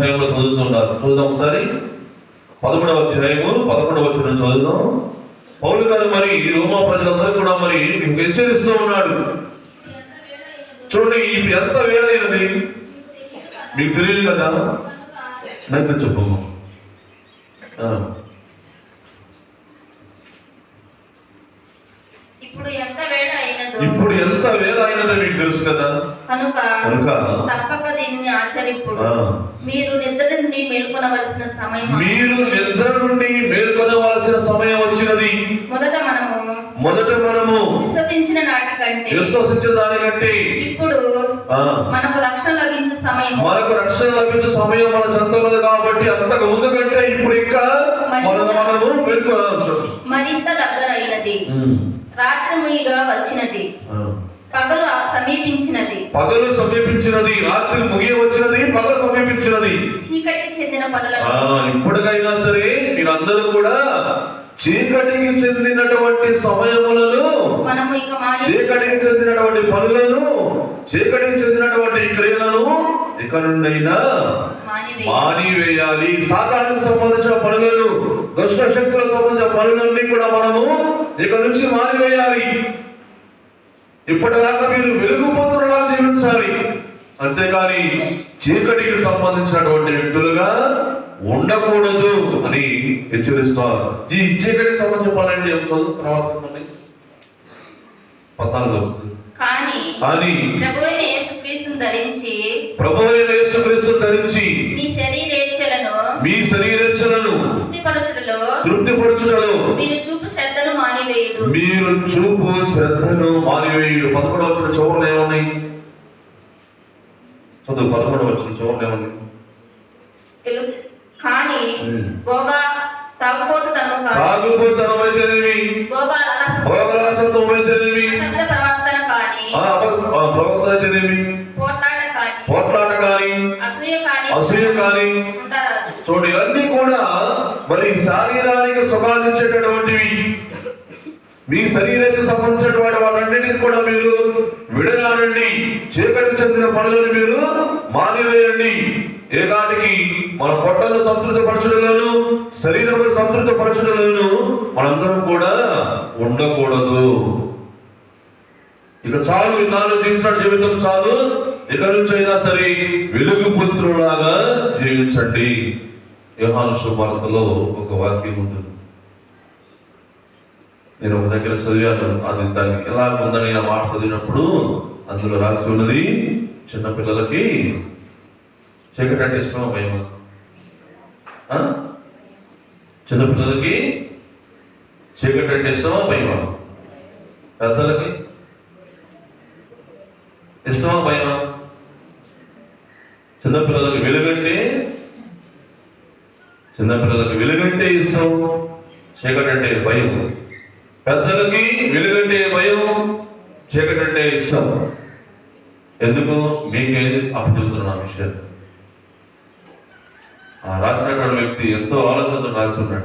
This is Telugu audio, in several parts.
అధ్యాయంలో చదువుతున్నారు చూద్దాం ఒకసారి. పదమూడవ అధ్యాయము పదకొండవ వచ్చిన చదువుదాం. పౌలు గారు మరి రోమా ప్రజలందరూ కూడా మరి మీకు హెచ్చరిస్తూ ఉన్నాడు. చూడండి ఇప్పుడు ఎంత వేలైనది? మీకు తెలియదు కదా? నాకు చెప్పమ్మా ఇప్పుడు ఎంత వేళ ఇప్పుడు ఎంత వేల అయినదో మీకు తెలుసు కదా? కనుక కనుక? తప్పక దీన్ని ఆచరిప్పుడు. మీరు నిద్ర నుండి మేల్కొనవలసిన సమయం మీరు నిద్ర నుండి మేల్కొనవలసిన సమయం వచ్చినది. మొదట మనము మొదట మనము విశ్వసించిన నాటి కంటే విశ్వసించిన దానికంటే ఇప్పుడు మనకు రక్షణ లభించే సమయం. మనకు రక్షణ లభించే సమయం మన చెంత ఉన్నది కాబట్టి అంతకు ముందు కంటే ఇప్పుడు ఇంకా మనము మేల్కొనవచ్చు మరింత దగ్గరైనది రాత్రి మునిగా వచ్చినది. పగలు సమీపించినది. పగలు సమీపించినది రాత్రి ముగియ వచ్చినది పగలు సమీపించినది. చీకటికి చెందిన ఆ, పనులకు ఇప్పటికైనా సరే మీరందరూ కూడా చీకటికి చెందినటువంటి సమయములను మనము ఇక చీకటికి చెందినటువంటి పనులను చీకటికి చెందినటువంటి క్రియలను ఇక నుండైనా మానివే మానివేయాలి. సాతానికి సంబంధించిన పనులను దుష్ట శక్తులకు సంబంధించిన పనులన్నీ కూడా మనము ఇక నుంచి మానివేయాలి. ఇప్పటిదాకా మీరు వెలుగుపోతున్నా జీవించాలి. అంతేగాని చీకటికి సంబంధించినటువంటి వ్యక్తులుగా ఉండకూడదు అని హెచ్చరిస్తారు. ఈ పనులంటే ఏం చదువు? తర్వాత. పద్నాలుగు. కానీ యేసుక్రీస్తును ధరించి మీ శరీరేచ్ఛలను మీ శరీరచనను తృప్తిపరచుటలో తృప్తిపరచుటలో మీరు చూపు శ్రద్ధను మానివేయుడు. మీరు చూపు శ్రద్ధను మానివేయుడు. పదకొండు వచ్చిన చోరులు ఏమున్నాయి? చదువు పదకొండు వచ్చిన చోరులు ఏమున్నాయి? తెలు- కానీ తాగుబోతుతనం అయితేనేమి భోగరాసత్వం అయితేనేమి ప్రవర్తన కానీ ప్రవర్తన అయితేనేమి పోట్లాట కానీ పోట్లాట కానీ అసూయ కానీ అసూయ కానీ ఉండరాదు. చూడండి ఇవన్నీ కూడా మరి శారీరానికి సుఖాన్నిచ్చేటటువంటివి మీ శరీరానికి సంబంధించినటువంటి వాళ్ళన్నిటిని కూడా మీరు విడనాడండి. చీకటికి చెందిన పనులను మీరు మానివేయండి. ఏకాటికి మన పొట్టను సంతృప్తి పరచడంలోను శరీరం సంతృప్తి పరచడంలోను మనందరం కూడా ఉండకూడదు. ఇక చాలు ఇన్నాళ్ళు జీవించిన జీవితం చాలు. ఇక నుంచి అయినా సరే వెలుగు పుత్రులాగా జీవించండి. యోహాను శుభార్తలో ఒక వాక్యం ఉంది. నేను ఒక దగ్గర చదివాను అది దానికి ఎలా ఉందని ఆ మాట చదివినప్పుడు అందులో రాసి ఉన్నది చిన్నపిల్లలకి చీకటి అంటే ఇష్టమా భయమా? చిన్నపిల్లలకి చీకటి అంటే ఇష్టమా భయమా? పెద్దలకి ఇష్టమా భయమా? చిన్నపిల్లలకి వెలుగంటే చిన్నపిల్లలకి వెలుగంటే ఇష్టం చీకటి అంటే భయం. పెద్దలకి వెలుగంటే భయం చీకటి అంటే ఇష్టం. ఎందుకు? మీకే అప్పచెబుతున్నా విషయం ఆ రాసినటువంటి వ్యక్తి ఎంతో ఆలోచనతో రాస్తున్నాడు.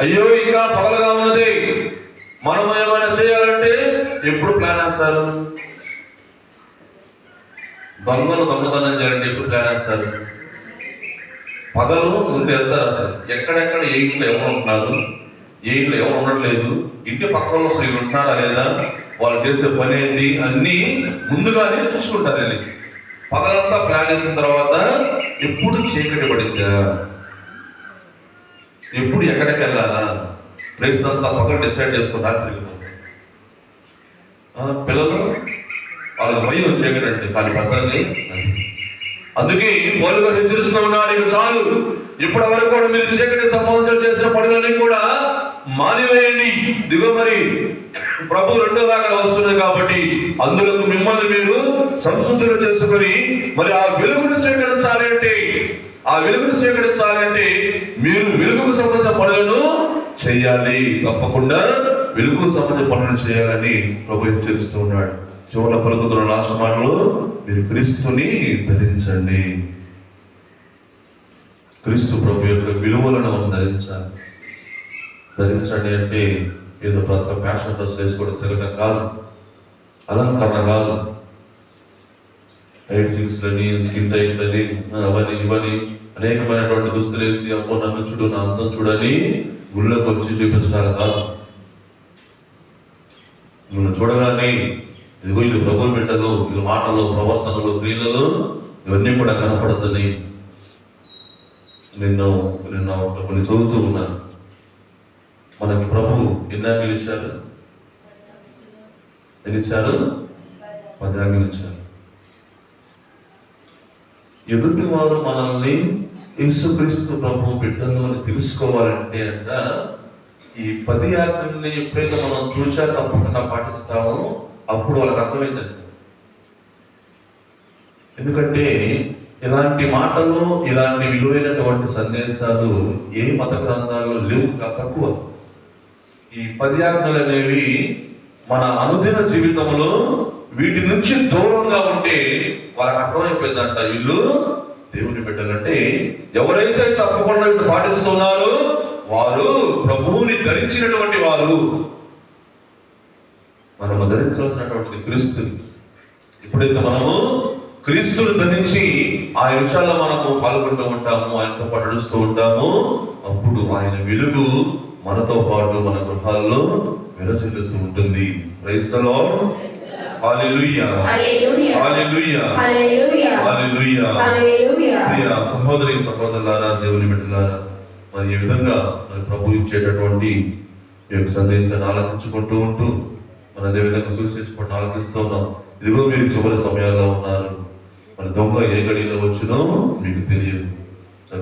అయ్యో ఇంకా పగలగా ఉన్నది. మనం ఏమైనా చేయాలంటే ఎప్పుడు ప్లాన్ వేస్తారు? దొంగలు దొంగతనం చేయాలంటే ఎప్పుడు ప్లాన్ వేస్తారు? పగలు ముందు వెళ్తారు అసలు ఎక్కడెక్కడ ఏ ఇంట్లో ఎవరు ఉంటున్నారు? ఏ ఇంట్లో ఎవరు ఉండట్లేదు? ఇంటి పక్కన అసలు ఇవి ఉంటున్నారా లేదా? వాళ్ళు చేసే పని ఏంటి? అన్నీ ముందుగానే చూసుకుంటారు వెళ్ళి పగలంతా ప్లాన్ వేసిన తర్వాత ఎప్పుడు చీకటి పడిందా ఎప్పుడు ఎక్కడికి వెళ్ళాలా? ప్లేస్ అంతా పక్కన డిసైడ్ చేసుకుని రాత్రి పిల్లలు వాళ్ళకి భయం చీకటండి. కానీ పెద్దల్ని అందుకే పోలుగా గారు హెచ్చరిస్తూ ఉన్నారు ఇక చాలు. ఇప్పటి వరకు కూడా మీరు చీకటి సంబంధించిన చేసిన పనులన్నీ కూడా మానివేయండి. దిగో మరి ప్రభు రెండో దాకా వస్తున్నది కాబట్టి అందులో మిమ్మల్ని మీరు సంశుద్ధులు చేసుకుని మరి ఆ వెలుగును స్వీకరించాలి అంటే ఆ వెలుగును స్వీకరించాలి అంటే మీరు వెలుగుకు సంబంధించిన పనులను చేయాలి. తప్పకుండా వెలుగుకు సంబంధించిన పనులను చేయాలని ప్రభు హెచ్చరిస్తూ ఉన్నాడు. చివరి పలుకుతున్న లాస్ట్ మాటలు మీరు క్రీస్తుని ధరించండి. క్రీస్తు ప్రభు యొక్క విలువలను మనం ధరించాలి. ధరించండి అంటే ఏదో ప్రతి ఫ్యాషన్ డ్రెస్ వేసుకోవడం తిరగడం కాదు. అలంకరణ కాదు. హైట్ జీన్స్లని స్కిన్ టైట్లని అవని ఇవని అనేకమైనటువంటి దుస్తులు వేసి అమ్మో నన్ను చూడు నా అందం చూడని గుళ్ళకు వచ్చి చూపించడానికి కాదు. నువ్వు చూడగానే ఇదిగో ఇది ప్రభు బిడ్డలు ఇది మాటలు ప్రవర్తనలు క్రియలలో ఇవన్నీ కూడా కనపడుతున్నాయి. నిన్ను నిన్న ఒక కొన్ని చదువుతూ ఉన్నాను. మనకి ప్రభు ఎన్నాళ్ళు గెలిచాడు ఎన్ని ఇచ్చారు పద్నాలుగు ఇచ్చారు ఎదుటి వారు మనల్ని యేసుక్రీస్తు ప్రభు బిడ్డలు అని తెలుసుకోవాలంటే అంట ఈ పది ఆజ్ఞల్ని ఎప్పుడైతే మనం చూచా తప్పకుండా పాటిస్తామో అప్పుడు వాళ్ళకి అర్థమైందండి ఎందుకంటే ఇలాంటి మాటలు ఇలాంటి విలువైనటువంటి సందేశాలు ఏ మత గ్రంథాల్లో లేవు తక్కువ. ఈ పది ఆజ్ఞలు అనేవి మన అనుదిన జీవితంలో వీటి నుంచి దూరంగా ఉంటే వాళ్ళకి అర్థమైపోయిందంట. వీళ్ళు దేవుని బిడ్డలంటే ఎవరైతే తప్పకుండా వీటిని పాటిస్తున్నారో వారు ప్రభువుని ధరించినటువంటి వారు. మనము ధరించవలసినటువంటి క్రీస్తుని ఎప్పుడైతే మనము క్రీస్తుని ధరించి ఆ విషయాల్లో మనము పాల్గొంటూ ఉంటాము ఆయనతో పాటు నడుస్తూ ఉంటాము అప్పుడు ఆయన వెలుగు మనతో పాటు మన గృహాల్లో వెలచెల్లుతూ ఉంటుంది. ప్రియ సహోదరి సహోదరులారా దేవుని బిడ్డలారా మరి ఈ విధంగా మరి ప్రభు ఇచ్చేటటువంటి ఈ యొక్క సందేశాన్ని ఆలకించుకుంటూ ఉంటూ మన అదే విధంగా సువిశేషపడిన ఆలకిస్తూ ఉన్నాం. ఇదిగో మీరు చివరి సమయాల్లో ఉన్నారు. మరి దొంగ ఏ గడిలో వచ్చినో మీకు తెలియదు.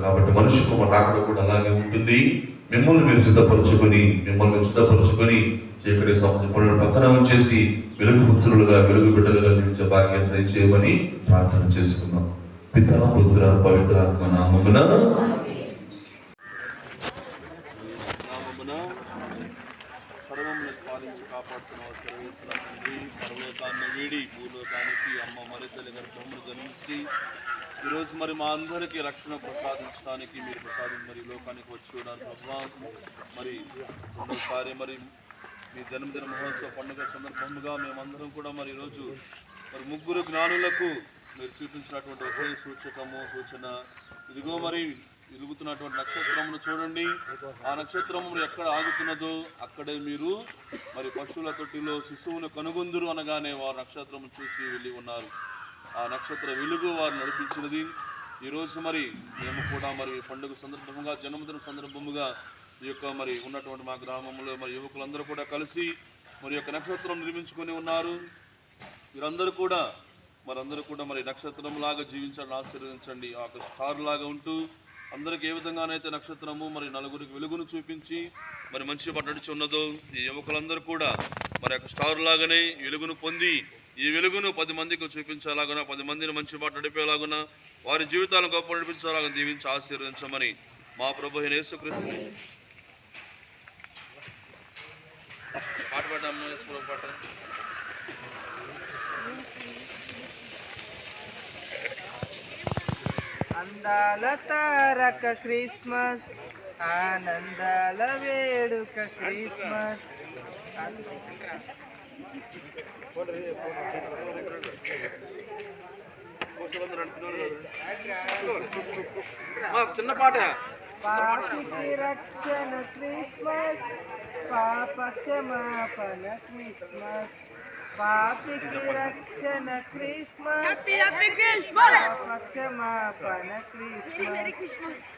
కాబట్టి మనిషి రాకడ కూడా అలాగే ఉంటుంది. మిమ్మల్ని మీరు సిద్ధపరచుకొని మిమ్మల్ని మీరు సిద్ధపరచుకొని చీకటి సముద్ర పక్కన ఉంచేసి వెలుగు పుత్రులుగా వెలుగు బిడ్డలుగా జీవించే భాగ్యం దయచేయమని ప్రార్థన చేసుకున్నాం. పిత పుత్ర పవిత్రాత్మ నామమున పాలించి కాపాడుతున్న సర్వేశ్వర తండ్రి పరలోకాన్ని వీడి భూలోకానికి అమ్మ మరిద్దరి గర్భములు జన్మించి ఈరోజు మరి మా అందరికీ రక్షణ ప్రసాదించడానికి మీరు ప్రసాదం మరి లోకానికి వచ్చి ఉన్నారు. ప్రభా మరి రెండోసారి మరి మీ జన్మదిన మహోత్సవ పండుగ సందర్భంగా మేమందరం కూడా మరి ఈరోజు మరి ముగ్గురు జ్ఞానులకు మీరు చూపించినటువంటి ఒకే సూచకము సూచన. ఇదిగో మరి వెలుగుతున్నటువంటి నక్షత్రమును చూడండి. ఆ నక్షత్రము ఎక్కడ ఆగుతున్నదో అక్కడే మీరు మరి పశువుల తొట్టిలో శిశువును కనుగొందురు అనగానే వారు నక్షత్రము చూసి వెళ్ళి ఉన్నారు. ఆ నక్షత్ర వెలుగు వారు నడిపించినది. ఈరోజు మరి మేము కూడా మరి పండుగ సందర్భంగా జన్మదిన సందర్భముగా ఈ యొక్క మరి ఉన్నటువంటి మా గ్రామంలో మరి యువకులందరూ కూడా కలిసి మరి యొక్క నక్షత్రం నిర్మించుకొని ఉన్నారు. మీరందరూ కూడా మరందరూ కూడా మరి నక్షత్రం లాగా జీవించాలని ఆశీర్వదించండి. ఆ యొక్క స్టార్ లాగా ఉంటూ అందరికి ఏ విధంగానైతే నక్షత్రము మరి నలుగురికి వెలుగును చూపించి మరి మంచి పట్టడిచి ఉన్నదో ఈ యువకులందరూ కూడా మరి యొక్క స్టార్ లాగానే వెలుగును పొంది ఈ వెలుగును పది మందికి చూపించేలాగున పది మందిని మంచి పాట నడిపేలాగున వారి జీవితాలను గొప్ప నడిపించేలాగా దీవించి ఆశీర్వదించమని మా ప్రభు అయిన పాట పాట పాట. అందాల తారక క్రిస్మస్ ఆనందాల వేడుక క్రిస్మస్. చిన్న పాట. పాపికి రక్షణ క్రిస్మస్ పాప క్షమాపణ క్రిస్మస్. పాపికి రక్షణ క్రిస్మస్ పాప క్షమాపణ క్రిస్మస్